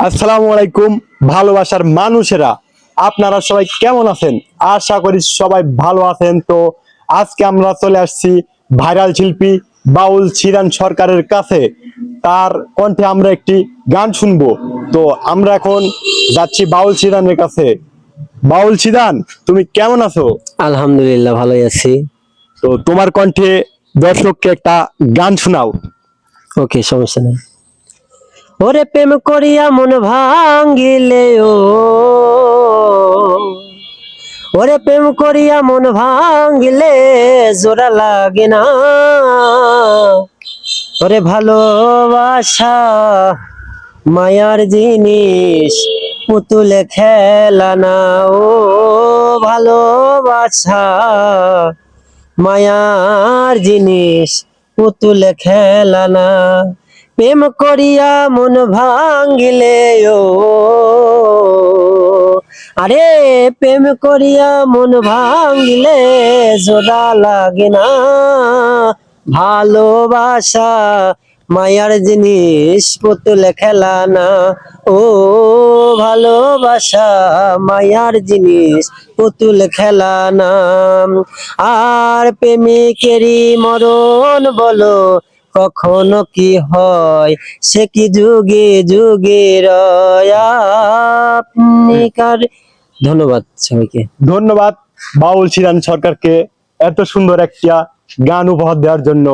আসসালামু আলাইকুম ভালোবাসার মানুষেরা। আপনারা সবাই কেমন আছেন? আশা করি সবাই ভালো আছেন। তো আজকে আমরা চলে আসছি ভাইরাল শিল্পী বাউল ছিরান সরকারের কাছে। তার কণ্ঠে আমরা একটি গান শুনব। তো আমরা এখন যাচ্ছি বাউল ছিরানের কাছে। বাউল ছিদান তুমি কেমন আছো? আলহামদুলিল্লাহ ভালোই আছি। তো তোমার কণ্ঠে দর্শককে একটা গান শোনাও। ওকে সমস্যা নেই। ওরে প্রেম করিয়া মন ভাঙ্গিলে ও। ওরে প্রেম করিয়া মন ভাঙ্গিলে জোড়া লাগে না। ওরে ভালোবাসা মায়ার জিনিস, পুতুলে খেলা না। ও ভালোবাসা মায়ার জিনিস, পুতুল খেলা না। প্রেম করিয়া মন ভাঙ্গিলে ও। আরে, প্রেম করিয়া মন ভাঙ্গিলে জোড়া লাগে না। ভালোবাসা মায়ার জিনিস, পুতুল খেলা না। ও, ভালোবাসা মায়ার জিনিস, পুতুল খেলা না। আর প্রেমিকেরই মরণ বলো কখনো কি হয়? সে কি যুগে যুগে রয়ার ধন্যবাদ সবাইকে। ধন্যবাদ বাউল সিরান সরকারকে এত সুন্দর একটা গান উপহার দেওয়ার জন্য।